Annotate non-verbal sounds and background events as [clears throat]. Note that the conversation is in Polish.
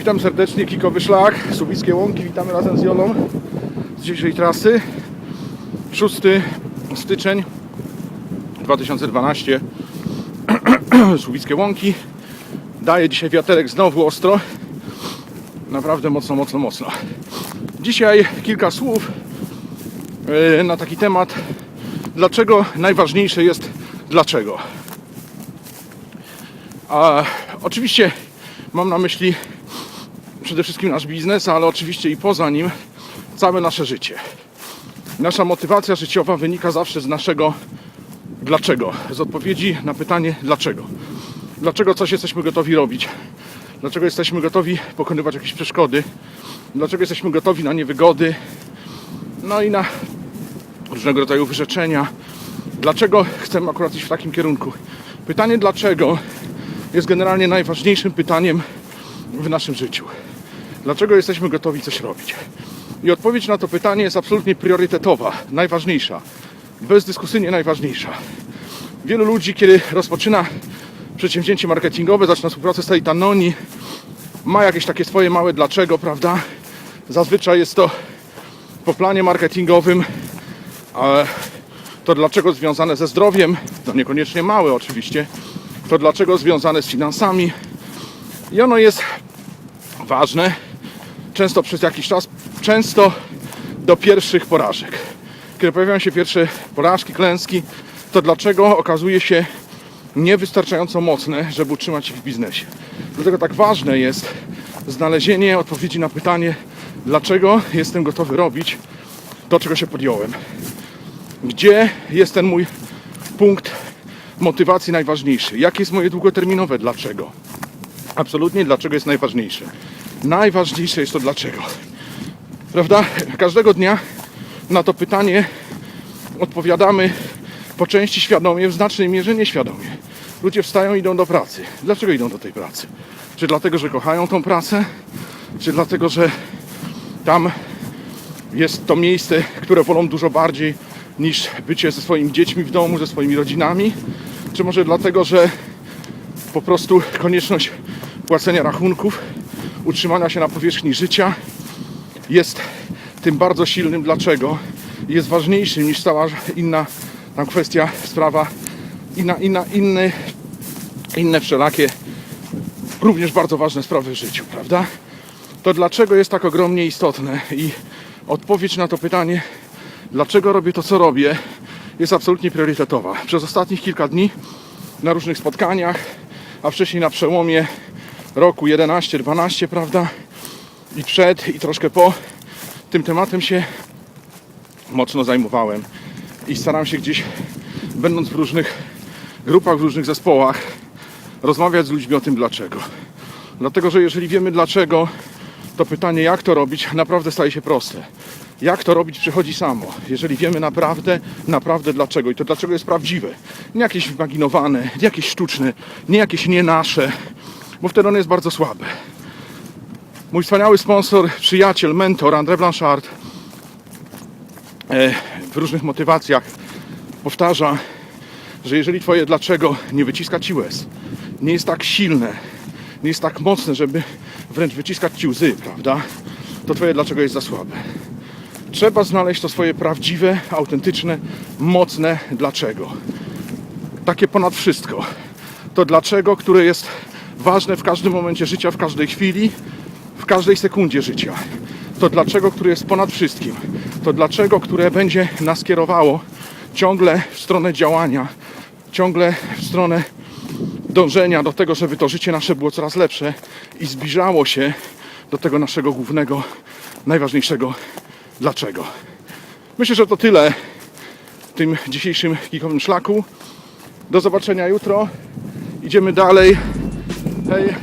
Witam serdecznie, Kikowy Szlak, Subickie Łąki. Witamy razem z Jolą z dzisiejszej trasy. 6 styczeń 2012. [clears throat] Subickie Łąki. Daje dzisiaj wiaterek znowu ostro. Naprawdę mocno, mocno, mocno. Dzisiaj kilka słów e, na taki temat, dlaczego najważniejsze jest dlaczego. A oczywiście mam na myśli przede wszystkim nasz biznes, ale oczywiście i poza nim całe nasze życie. Nasza motywacja życiowa wynika zawsze z naszego dlaczego, z odpowiedzi na pytanie dlaczego. Dlaczego coś jesteśmy gotowi robić? Dlaczego jesteśmy gotowi pokonywać jakieś przeszkody? Dlaczego jesteśmy gotowi na niewygody? No i na różnego rodzaju wyrzeczenia. Dlaczego chcemy akurat iść w takim kierunku? Pytanie dlaczego jest generalnie najważniejszym pytaniem w naszym życiu. Dlaczego jesteśmy gotowi coś robić? I odpowiedź na to pytanie jest absolutnie priorytetowa, najważniejsza, bezdyskusyjnie najważniejsza. Wielu ludzi, kiedy rozpoczyna przedsięwzięcie marketingowe, zaczyna współpracę z tej Tanoni, ma jakieś takie swoje małe dlaczego, prawda? Zazwyczaj jest to po planie marketingowym, ale to dlaczego związane ze zdrowiem, to niekoniecznie małe oczywiście, to dlaczego związane z finansami i ono jest ważne, często przez jakiś czas, często do pierwszych porażek. Kiedy pojawiają się pierwsze porażki, klęski, to dlaczego okazuje się niewystarczająco mocne, żeby utrzymać się w biznesie. Dlatego tak ważne jest znalezienie odpowiedzi na pytanie, dlaczego jestem gotowy robić to, czego się podjąłem. Gdzie jest ten mój punkt motywacji najważniejszy? Jakie jest moje długoterminowe dlaczego? Absolutnie dlaczego jest najważniejsze. Najważniejsze jest to dlaczego. Prawda? Każdego dnia na to pytanie odpowiadamy po części świadomie, w znacznej mierze nieświadomie. Ludzie wstają i idą do pracy. Dlaczego idą do tej pracy? Czy dlatego, że kochają tą pracę? Czy dlatego, że tam jest to miejsce, które wolą dużo bardziej niż bycie ze swoimi dziećmi w domu, ze swoimi rodzinami? Czy może dlatego, że po prostu konieczność płacenia rachunków, utrzymania się na powierzchni życia jest tym bardzo silnym dlaczego jest ważniejszym niż cała inna tam kwestia, sprawa, inna, inna, inny, inne wszelakie, również bardzo ważne sprawy w życiu, prawda? To dlaczego jest tak ogromnie istotne i odpowiedź na to pytanie, dlaczego robię to, co robię, jest absolutnie priorytetowa. Przez ostatnich kilka dni na różnych spotkaniach, a wcześniej na przełomie roku 11-12, prawda? I przed, i troszkę po tym tematem się mocno zajmowałem i staram się gdzieś, będąc w różnych grupach, w różnych zespołach, rozmawiać z ludźmi o tym dlaczego. Dlatego, że jeżeli wiemy dlaczego, to pytanie jak to robić naprawdę staje się proste. Jak to robić przychodzi samo, jeżeli wiemy naprawdę, naprawdę dlaczego. I to dlaczego jest prawdziwe. Nie jakieś wymaginowane, nie jakieś sztuczne, nie jakieś nie nasze, bo wtedy ono jest bardzo słabe. Mój wspaniały sponsor, przyjaciel, mentor André Blanchard e, w różnych motywacjach powtarza, że jeżeli twoje dlaczego nie wyciska ci łez, nie jest tak silne, nie jest tak mocne, żeby wręcz wyciskać ci łzy, prawda? To twoje dlaczego jest za słabe. Trzeba znaleźć to swoje prawdziwe, autentyczne, mocne dlaczego. Takie ponad wszystko. To dlaczego, które jest ważne w każdym momencie życia, w każdej chwili, w każdej sekundzie życia. To dlaczego, które jest ponad wszystkim. To dlaczego, które będzie nas kierowało ciągle w stronę działania, ciągle w stronę dążenia do tego, żeby to życie nasze było coraz lepsze i zbliżało się do tego naszego głównego, najważniejszego dlaczego. Myślę, że to tyle w tym dzisiejszym kikowym szlaku. Do zobaczenia jutro. Idziemy dalej. Це є